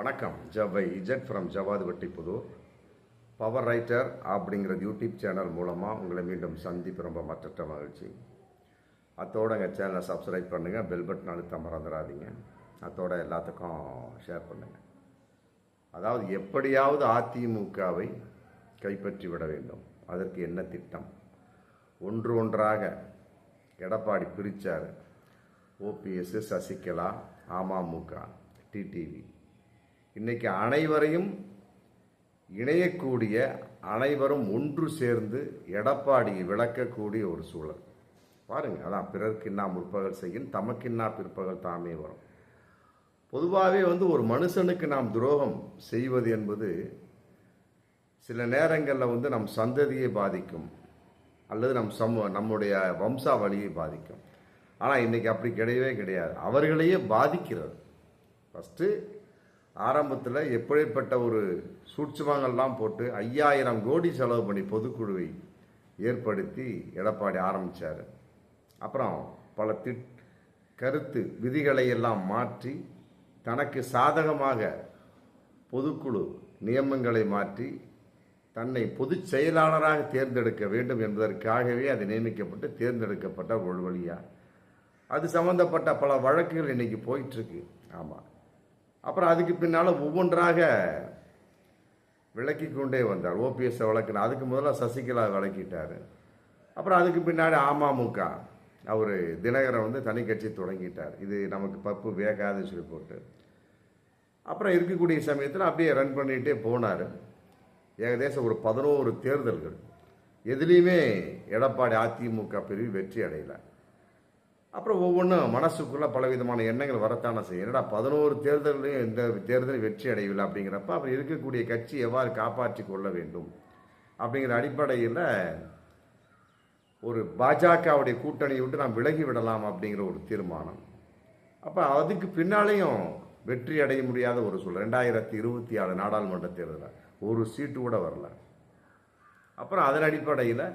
வணக்கம். ஜவ்வை Z from Javadupatti புது power writer அப்படிங்கிற யூடியூப் சேனல் மூலமாக உங்களை மீண்டும் சந்திப்பு ரொம்ப மற்ற மகிழ்ச்சி. அத்தோட எங்கள் சேனலை சப்ஸ்கிரைப் பண்ணுங்கள் பெல் பட்டன் அழுத்த மறந்துடாதீங்க. அத்தோட எல்லாத்துக்கும் ஷேர் பண்ணுங்கள் அதாவது எப்படியாவது அதிமுகவை கைப்பற்றி விட வேண்டும். அதற்கு என்ன திட்டம்? ஒன்று ஒன்றாக எடப்பாடி பிரித்தார் ஓபிஎஸ் சசிகலா அமமுக டிடிவி இன்னைக்கு அனைவரையும் இணையக்கூடிய அனைவரும் ஒன்று சேர்ந்து எடப்பாடியை விளக்கக்கூடிய ஒரு சூழல். பாருங்கள் அதான் பிறர்க்கின்னா முற்பகல் செய்யும் தமக்கின்னா பிற்பகல் தாமே வரும். பொதுவாகவே வந்து ஒரு மனுஷனுக்கு நாம் துரோகம் செய்வது என்பது சில நேரங்களில் வந்து நம் சந்ததியை பாதிக்கும் அல்லது நம் சமூக நம்முடைய வம்சாவளியை பாதிக்கும். ஆனால் இன்றைக்கி அப்படி கிடையவே கிடையாது. அவர்களையே பாதிக்கிறது. ஃபஸ்ட்டு ஆரம்பத்தில் எப்படிப்பட்ட ஒரு சூட்சமங்கள்லாம் போட்டு ஐயாயிரம் கோடி செலவு பண்ணி பொதுக்குழுவை ஏற்படுத்தி எடப்பாடி ஆரம்பித்தார் அப்புறம் பல திட் கருத்து விதிகளை எல்லாம் மாற்றி தனக்கு சாதகமாக பொதுக்குழு நியமங்களை மாற்றி தன்னை பொதுச் செயலாளராக தேர்ந்தெடுக்க வேண்டும் என்பதற்காகவே அது நியமிக்கப்பட்டு தேர்ந்தெடுக்கப்பட்ட ஒரு வழியாக அது சம்பந்தப்பட்ட பல வழக்குகள் இன்றைக்கி போயிட்டுருக்கு ஆமாம் அப்புறம் அதுக்கு பின்னால் ஒவ்வொன்றாக விளக்கி கொண்டே வந்தார். ஓபிஎஸ் விளக்குன அதுக்கு முதல்ல சசிகலா விளக்கிட்டார். அப்புறம் அதுக்கு பின்னாடி அமமுக. அவர் தினகரன் வந்து தனி கட்சி தொடங்கிட்டார். இது நமக்கு பப்பு வேகாதுன்னு சொல்லி போட்டு. அப்புறம் இருக்கக்கூடிய சமயத்தில் அப்படியே ரன் பண்ணிகிட்டே போனார். ஏகதேசம் ஒரு பதினோரு தேர்தல்கள். எதுலேயுமே எடப்பாடி அதிமுக பிரிவு வெற்றி அடையலை. அப்புறம் ஒவ்வொன்றும் மனசுக்குள்ளே பலவிதமான எண்ணங்கள் வரத்தானே செய்யும். என்னடா பதினோரு தேர்தலையும் இந்த தேர்தல் வெற்றி அடையவில்லை அப்படிங்கிறப்ப அப்புறம் இருக்கக்கூடிய கட்சி எவ்வாறு காப்பாற்றி கொள்ள வேண்டும்? அப்படிங்கிற அடிப்படையில் ஒரு பாஜகவுடைய கூட்டணியை விட்டு நாம் விலகி விடலாம் அப்படிங்கிற ஒரு தீர்மானம். அப்போ அதுக்கு பின்னாலேயும் வெற்றி அடைய முடியாத ஒரு சூழல். ரெண்டாயிரத்தி இருபத்தி ஆறு நாடாளுமன்ற தேர்தலில் ஒரு சீட்டு கூட வரல. அப்புறம் அதன் அடிப்படையில்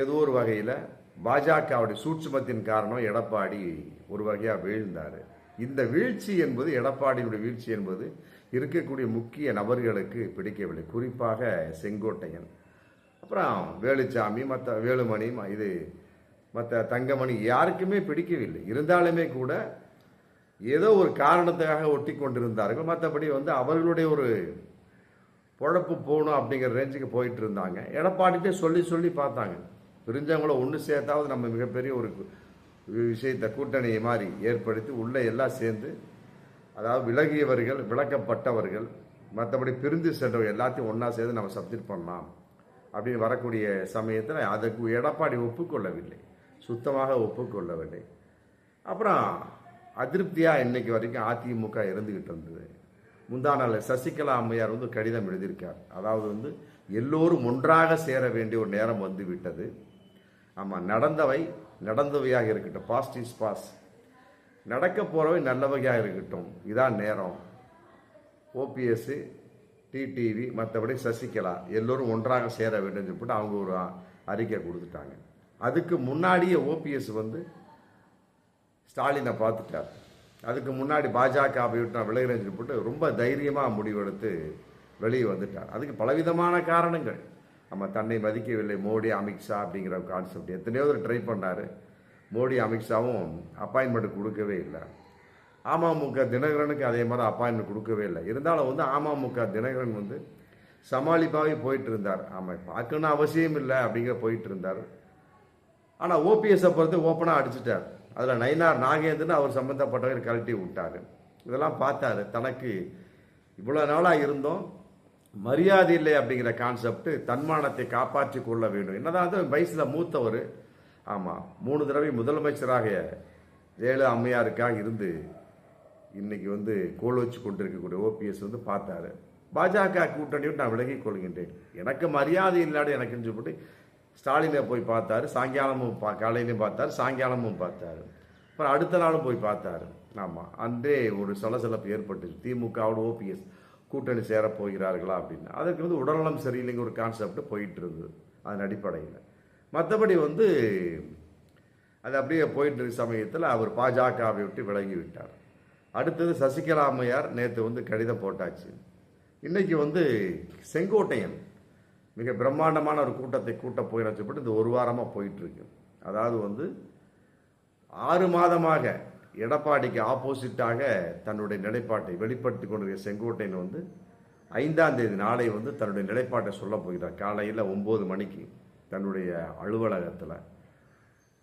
ஏதோ ஒரு வகையில் பாஜகவுடைய சூட்சுமத்தின் காரணம் எடப்பாடி ஒரு வகையாக வீழ்ந்தார். இந்த வீழ்ச்சி என்பது எடப்பாடியுடைய வீழ்ச்சி என்பது இருக்கக்கூடிய முக்கிய நபர்களுக்கு பிடிக்கவில்லை. குறிப்பாக செங்கோட்டையன். அப்புறம் வேலுச்சாமி மற்ற வேலுமணி இது மற்ற தங்கமணி யாருக்குமே பிடிக்கவில்லை. இருந்தாலுமே கூட ஏதோ ஒரு காரணத்துக்காக ஒட்டி கொண்டிருந்தார்கள். மற்றபடி வந்து அவர்களுடைய ஒரு பொழப்பு போகணும் அப்படிங்கிற ரேஞ்சுக்கு போயிட்டு இருந்தாங்க. எடப்பாடிட்டே சொல்லி சொல்லி பார்த்தாங்க. பிரிஞ்சவங்கள ஒன்று சேர்த்தாவது நம்ம மிகப்பெரிய ஒரு விஷயத்தை கூட்டணியை மாதிரி ஏற்படுத்தி உள்ளே எல்லாம் சேர்ந்து அதாவது விலகியவர்கள் விளக்கப்பட்டவர்கள் மற்றபடி பிரிந்து சென்றவர்கள் எல்லாத்தையும் ஒன்றா சேர்ந்து நம்ம சப்ஜெக்ட் பண்ணலாம். அப்படின்னு வரக்கூடிய சமயத்தில் அதற்கு எடப்பாடி ஒப்புக்கொள்ளவில்லை. சுத்தமாக ஒப்புக்கொள்ளவில்லை. அப்புறம் அதிருப்தியாக இன்னைக்கு வரைக்கும் அதிமுக இருந்துக்கிட்டு இருந்தது. முந்தா நாள் சசிகலா அம்மையார் வந்து கடிதம் எழுதியிருக்கார். அதாவது வந்து எல்லோரும் ஒன்றாக சேர வேண்டிய ஒரு நேரம் வந்து விட்டது. ஆமாம் நடந்தவை நடந்தவையாக இருக்கட்டும். பாஸ்ட் இஸ் பாஸ் நடக்க போகிறவை நல்லவையாக இருக்கட்டும். இதான் நேரம். ஓபிஎஸ் டிடிவி மற்றபடி சசிகலா எல்லோரும் ஒன்றாக சேர வேண்டும் சொல்லிட்டு அவங்க ஒரு அறிக்கை கொடுத்துட்டாங்க. அதுக்கு முன்னாடியே ஓபிஎஸ் வந்து ஸ்டாலினை பார்த்துட்டார். அதுக்கு முன்னாடி பாஜக விட்டு நான் விலகிறேன்னு சொல்லிட்டு ரொம்ப தைரியமாக முடிவெடுத்து வெளியே வந்துட்டார். அதுக்கு பலவிதமான காரணங்கள். நம்ம தன்னை மதிக்கவில்லை. மோடி அமித்ஷா அப்படிங்கிற கான்செப்ட் எத்தனையோ தடவை ட்ரை பண்ணார். மோடி அமித்ஷாவும் அப்பாயின்மெண்ட் கொடுக்கவே இல்லை. அமமுக தினகரனுக்கு அதே மாதிரி அப்பாயின்மெண்ட் கொடுக்கவே இல்லை. இருந்தாலும் வந்து அமமுக தினகரன் வந்து சமாளிப்பாகவே போயிட்டு இருந்தார். ஆமாம் பார்க்கணும் அவசியம் இல்லை அப்படிங்கிற போயிட்டு இருந்தார். ஆனால் ஓபிஎஸ்ஸை பொறுத்து ஓப்பனாக அடிச்சிட்டார். அதில் நயினார் நாகேந்திரன் அவர் சம்மந்தப்பட்டவர் கழட்டி விட்டார். இதெல்லாம் பார்த்தாரு. தனக்கு இவ்வளோ நாளாக இருந்தோம். மரியாதை இல்லை அப்படிங்கிற கான்செப்ட் தன்மானத்தை காப்பாற்றி கொள்ள வேண்டும். என்னதான் வந்து வயசில் மூத்தவர் ஆமாம் மூணு தடவை முதலமைச்சராக ஜெயலலிதா அம்மையாருக்காக இருந்து இன்னைக்கு வந்து கோல் வச்சு கொண்டிருக்கக்கூடிய ஓபிஎஸ் வந்து பார்த்தாரு. பாஜக கூட்டணியோடு நான் விலகிக் கொள்கின்றேன். எனக்கு மரியாதை இல்லாத எனக்குன்னு சொல்லிட்டு ஸ்டாலினை போய் பார்த்தாரு சாயங்காலமும் பா காலையிலையும் பார்த்தாரு சாயங்காலமும் பார்த்தாரு. அப்புறம் அடுத்த நாளும் போய் பார்த்தாரு. ஆமாம் அன்றே ஒரு சலசலப்பு ஏற்பட்டுச்சு. திமுகவோட ஓபிஎஸ். கூட்டணி சேரப் போகிறார்களா அப்படின்னு. அதுக்கு வந்து உடல்நலம் சரியில்லைங்க ஒரு கான்செப்ட் போயிட்டு இருந்தது அதன் அடிப்படையில். மற்றபடி வந்து அது அப்படியே போயிட்டு இருக்க சமயத்தில் அவர் பாஜகவை விட்டு விலகி விட்டார் அடுத்தது சசிகலா அம்மையார் நேற்று வந்து கடிதம் போட்டாச்சு. இன்றைக்கி வந்து செங்கோட்டையன் மிக பிரம்மாண்டமான ஒரு கூட்டத்தை கூட்ட போய் சொல்லிட்டு இந்த ஒரு வாரமாக போயிட்டுருக்கு. அதாவது வந்து ஆறு மாதமாக எடப்பாடிக்கு ஆப்போசிட்டாக தன்னுடைய நிலைப்பாட்டை வெளிப்படுத்தி கொண்டிருக்கிற செங்கோட்டையன் வந்து ஐந்தாம் தேதி நாளை வந்து தன்னுடைய நிலைப்பாட்டை சொல்ல போகிறார். காலையில் ஒம்பது மணிக்கு தன்னுடைய அலுவலகத்தில்.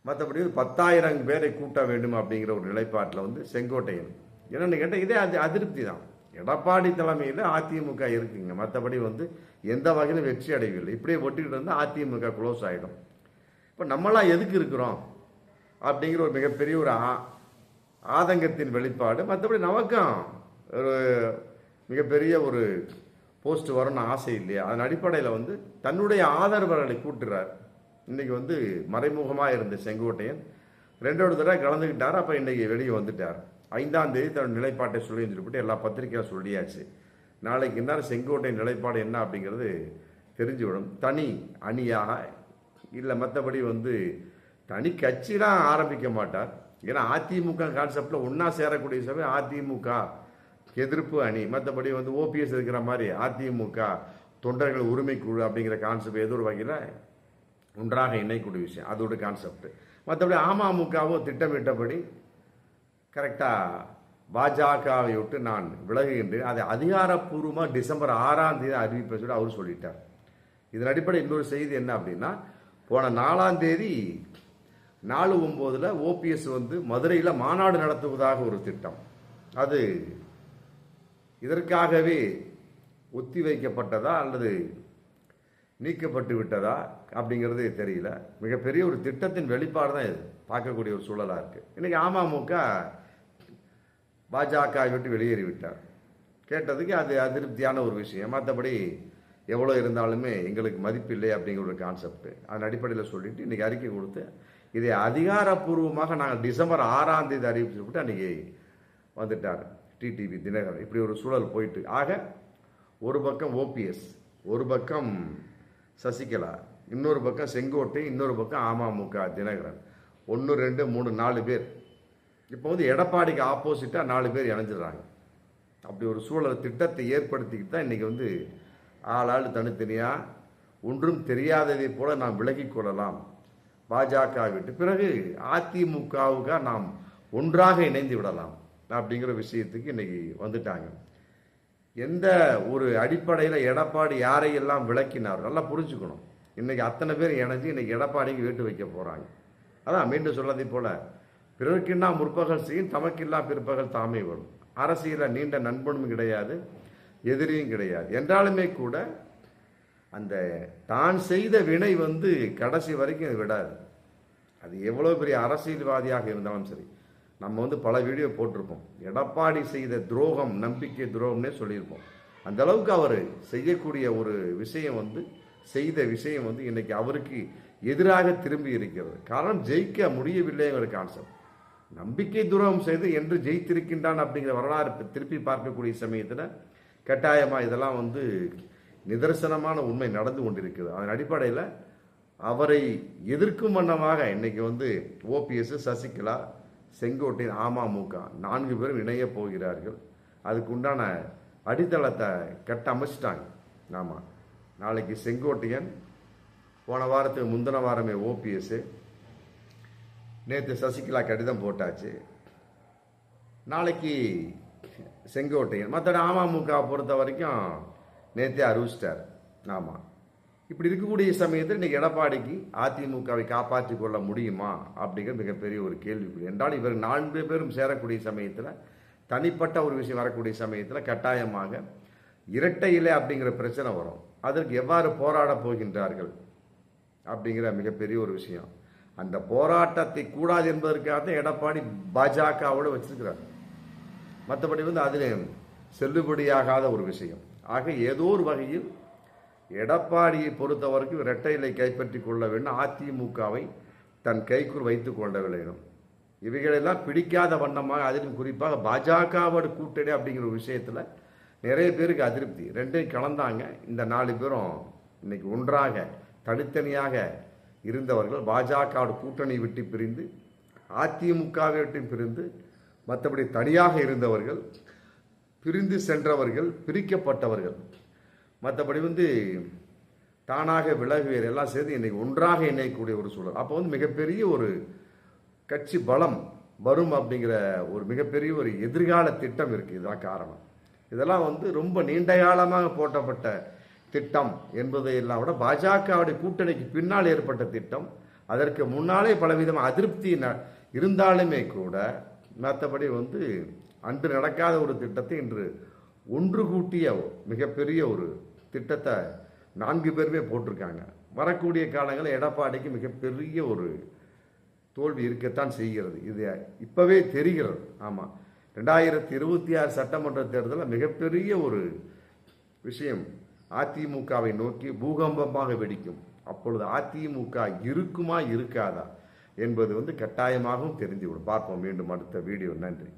மற்றபடி ஒரு பத்தாயிரம் பேரை கூட்ட வேண்டும் அப்படிங்கிற ஒரு நிலைப்பாட்டில் வந்து செங்கோட்டையன். என்னென்னு கேட்டால் இதே அது அதிருப்தி தான் எடப்பாடி தலைமையில் அதிமுக இருக்குங்க. மற்றபடி வந்து எந்த வகையிலும் வெற்றி அடையவில்லை. இப்படியே ஒட்டிக்கிட்டு இருந்தால் அதிமுக க்ளோஸ் ஆகிடும் இப்போ நம்மளாம் எதுக்கு இருக்கிறோம்? அப்படிங்கிற ஒரு மிகப்பெரிய ஒரு ஆதங்கத்தின் வெளிப்பாடு மற்றபடி நமக்கும் ஒரு மிகப்பெரிய ஒரு போஸ்ட் வரணும்னு ஆசை இல்லையா? அதன் அடிப்படையில் வந்து தன்னுடைய ஆதரவர்களை கூட்டுறார். இன்றைக்கி வந்து மறைமுகமாக இருந்த செங்கோட்டையன் ரெண்டோட தடவை கலந்துக்கிட்டார் அப்போ இன்றைக்கி வெளியே வந்துட்டார். ஐந்தாம் தேதி தன் நிலைப்பாட்டை சொல்லி சொல்லிவிட்டு எல்லா பத்திரிகையாக சொல்லியாச்சு. நாளைக்கு என்ன செங்கோட்டையின் நிலைப்பாடு என்ன அப்படிங்கிறது தெரிஞ்சுவிடும். தனி அணியாக இல்லை மற்றபடி வந்து தனி கட்சிலாம் ஆரம்பிக்க மாட்டார். ஏன்னா அதிமுக கான்செப்டில் ஒன்றா சேரக்கூடிய சபை அதிமுக. எதிர்ப்பு அணி. மற்றபடி வந்து ஓபிஎஸ் இருக்கிற மாதிரி அதிமுக. தொண்டர்கள் உரிமை குழு அப்படிங்கிற கான்செப்ட் ஏதோ ஒரு வகையில்? ஒன்றாக இணைக்கூடிய விஷயம். அதோட கான்செப்ட் மற்றபடி அமமுகவோ திட்டமிட்டபடி கரெக்டாக பாஜகவை விட்டு நான் விலகுகின்றேன். அதை அதிகாரப்பூர்வமாக டிசம்பர் ஆறாம் தேதி அறிவிப்பை சொல்லி அவர் சொல்லிட்டார். இதன் அடிப்படை இன்னொரு செய்தி என்ன அப்படின்னா போன நாலாம் தேதி நாலு ஒம்போதில் ஓபிஎஸ் வந்து மதுரையில் மாநாடு நடத்துவதாக ஒரு திட்டம். அது இதற்காகவே ஒத்தி வைக்கப்பட்டதா அல்லது நீக்கப்பட்டு விட்டதா அப்படிங்கிறது தெரியல. மிகப்பெரிய ஒரு திட்டத்தின் வெளிப்பாடு தான் இது. பார்க்கக்கூடிய ஒரு சூழலாக இருக்குது இன்றைக்கி அமமுக பாஜக விட்டு வெளியேறி விட்டார். கேட்டதுக்கு அது அதிருப்தியான ஒரு விஷயம். மற்றபடி எவ்வளோ இருந்தாலுமே எங்களுக்கு மதிப்பில்லை அப்படிங்கிற ஒரு கான்செப்ட் அதன் அடிப்படையில் சொல்லிட்டு இன்றைக்கி அறிக்கை கொடுத்து இதை அதிகாரப்பூர்வமாக நாங்கள் டிசம்பர் ஆறாம் தேதி அறிவிச்சு விட்டு அன்னைக்கு வந்துட்டார். டிடிவி தினகரன். இப்படி ஒரு சூழல் போயிட்டு. ஆக ஒரு பக்கம் ஓபிஎஸ் ஒரு பக்கம் சசிகலா இன்னொரு பக்கம் செங்கோட்டை இன்னொரு பக்கம் அமமுக தினகரன். ஒன்று ரெண்டு மூணு நாலு பேர். இப்போ வந்து எடப்பாடிக்கு ஆப்போசிட்டாக நாலு பேர் இணைஞ்சிடுறாங்க. அப்படி ஒரு சூழல் திட்டத்தை ஏற்படுத்திக்கிட்டு தான் இன்றைக்கி வந்து ஆளாள் தனித்தனியாக ஒன்றும் தெரியாததை போல நாம் விலகிக் கொள்ளலாம். பாஜக விட்டு பிறகு அதிமுகவுக்கு நாம் ஒன்றாக இணைந்து விடலாம் அப்படிங்கிற விஷயத்துக்கு இன்னைக்கு வந்துட்டாங்க. எந்த ஒரு அடிப்படையில் எடப்பாடி யாரையெல்லாம் விளக்கினார் நல்லா புரிஞ்சுக்கணும். இன்னைக்கு அத்தனை பேர் இணைஞ்சு இன்னைக்கு எடப்பாடிக்கு வீட்டு வைக்க போகிறாங்க அதான் மீண்டும் சொல்லதை போல பிறருக்கின்னா முற்பகல் செய்யும் தமக்கில்லா பிற்பகல் தாமே வரும். அரசியலில் நீண்ட நண்பனும் கிடையாது எதிரியும் கிடையாது. என்றாலுமே கூட அந்த தான் செய்த வினை வந்து கடைசி வரைக்கும் அது விடாது. அது எவ்வளோ பெரிய அரசியல்வாதியாக இருந்தாலும் சரி. நம்ம வந்து பல வீடியோ போட்டிருப்போம். எடப்பாடி செய்த துரோகம் நம்பிக்கை துரோகம்னே சொல்லியிருப்போம். அந்த அளவுக்கு அவர் செய்யக்கூடிய ஒரு விஷயம் வந்து செய்த விஷயம் வந்து இன்னைக்கு அவருக்கு எதிராக திரும்பி இருக்கிறது. காரணம் ஜெயிக்க முடியவில்லைங்கிற கான்செப்ட் நம்பிக்கை துரோகம் செய்து என்று ஜெயித்திருக்கின்றான் அப்படிங்கிற வரலாறு திருப்பி பார்க்கக்கூடிய சமயத்தில் கட்டாயமாக இதெல்லாம் வந்து நிதர்சனமான உண்மை நடந்து கொண்டிருக்கிறது. அதன் அடிப்படையில் அவரை எதிர்க்கும் வண்ணமாக இன்னைக்கு வந்து ஓபிஎஸ் சசிகலா செங்கோட்டையன் அமமுக நான்கு பேரும் இணைய போகிறார்கள். அதுக்குண்டான அடித்தளத்தை கட்ட அமைச்சிட்டாங்க ஆமாம் நாளைக்கு செங்கோட்டையன் போன வாரத்துக்கு முந்தின வாரமே ஓபிஎஸ் நேற்று சசிகலா கடிதம் போட்டாச்சு. நாளைக்கு செங்கோட்டையன் மற்ற அமமுக பொறுத்த வரைக்கும் நேற்றே அறிவிச்சிட்டார். ஆமாம் இப்படி இருக்கக்கூடிய சமயத்தில் இன்றைக்கி எடப்பாடிக்கு அதிமுகவை காப்பாற்றி கொள்ள முடியுமா? அப்படிங்கிற மிகப்பெரிய ஒரு கேள்விக்குறி. என்றால் இவர் நான்கு பேரும் சேரக்கூடிய சமயத்தில் தனிப்பட்ட ஒரு விஷயம் வரக்கூடிய சமயத்தில் கட்டாயமாக இரட்டை இலை அப்படிங்கிற பிரச்சனை வரும். அதற்கு எவ்வாறு போராட போகின்றார்கள்? அப்படிங்கிற மிகப்பெரிய ஒரு விஷயம். அந்த போராட்டத்தை கூடாது என்பதற்காக தான் எடப்பாடி பாஜகவோடு வச்சிருக்கிறார். மற்றபடி வந்து அதில் செல்லுபடியாகாத ஒரு விஷயம். ஆக ஏதோ ஒரு வகையில் எடப்பாடியை பொறுத்த வரைக்கும் இரட்டை கைப்பற்றி கொள்ள வேண்டும் அதிமுகவை தன் கைக்குள் வைத்து கொள்ள வேண்டும். இவைகளெல்லாம் பிடிக்காத வண்ணமாக அதிலும் குறிப்பாக பாஜகவோட கூட்டணி அப்படிங்கிற ஒரு விஷயத்தில் நிறைய பேருக்கு அதிருப்தி. ரெண்டையும் கலந்தாங்க. இந்த நாலு பேரும் இன்னைக்கு ஒன்றாக தனித்தனியாக இருந்தவர்கள் பாஜகவோட கூட்டணி விட்டு பிரிந்து அதிமுகவை விட்டு பிரிந்து மற்றபடி தனியாக இருந்தவர்கள் பிரிந்து சென்றவர்கள் பிரிக்கப்பட்டவர்கள். மற்றபடி வந்து தானாக விலகுவேர். எல்லாம் சேர்ந்து இன்னைக்கு ஒன்றாக இணையக்கூடிய ஒரு சூழல். அப்போ வந்து மிகப்பெரிய ஒரு கட்சி பலம் வரும் அப்படிங்கிற ஒரு மிகப்பெரிய ஒரு எதிர்கால திட்டம் இருக்குது இதுதான் காரணம். இதெல்லாம் வந்து ரொம்ப நீண்ட காலமாக போட்டப்பட்ட திட்டம் என்பதை எல்லாம் விட பாஜகவுடைய கூட்டணிக்கு பின்னால் ஏற்பட்ட திட்டம் அதற்கு முன்னாலே பலவிதம் அதிருப்தி இருந்தாலுமே கூட மற்றபடி வந்து அன்று நடக்காத ஒரு திட்டத்தை இன்று ஒன்று கூட்டிய மிகப்பெரிய ஒரு திட்டத்தை நான்கு பேருமே போட்டிருக்காங்க. வரக்கூடிய காலங்களில் எடப்பாடிக்கு மிகப்பெரிய ஒரு தோல்வி இருக்கத்தான் செய்கிறது. இது இப்போவே தெரிகிறது. ஆமாம் ரெண்டாயிரத்தி இருபத்தி ஆறு சட்டமன்ற தேர்தலில் மிகப்பெரிய ஒரு விஷயம் அதிமுகவை நோக்கி பூகம்பமாக வெடிக்கும். அப்பொழுது அதிமுக இருக்குமா இருக்காதா என்பது வந்து கட்டாயமாகவும் தெரிந்துவிடும் பார்ப்போம். மீண்டும் அடுத்த வீடியோ. நன்றி.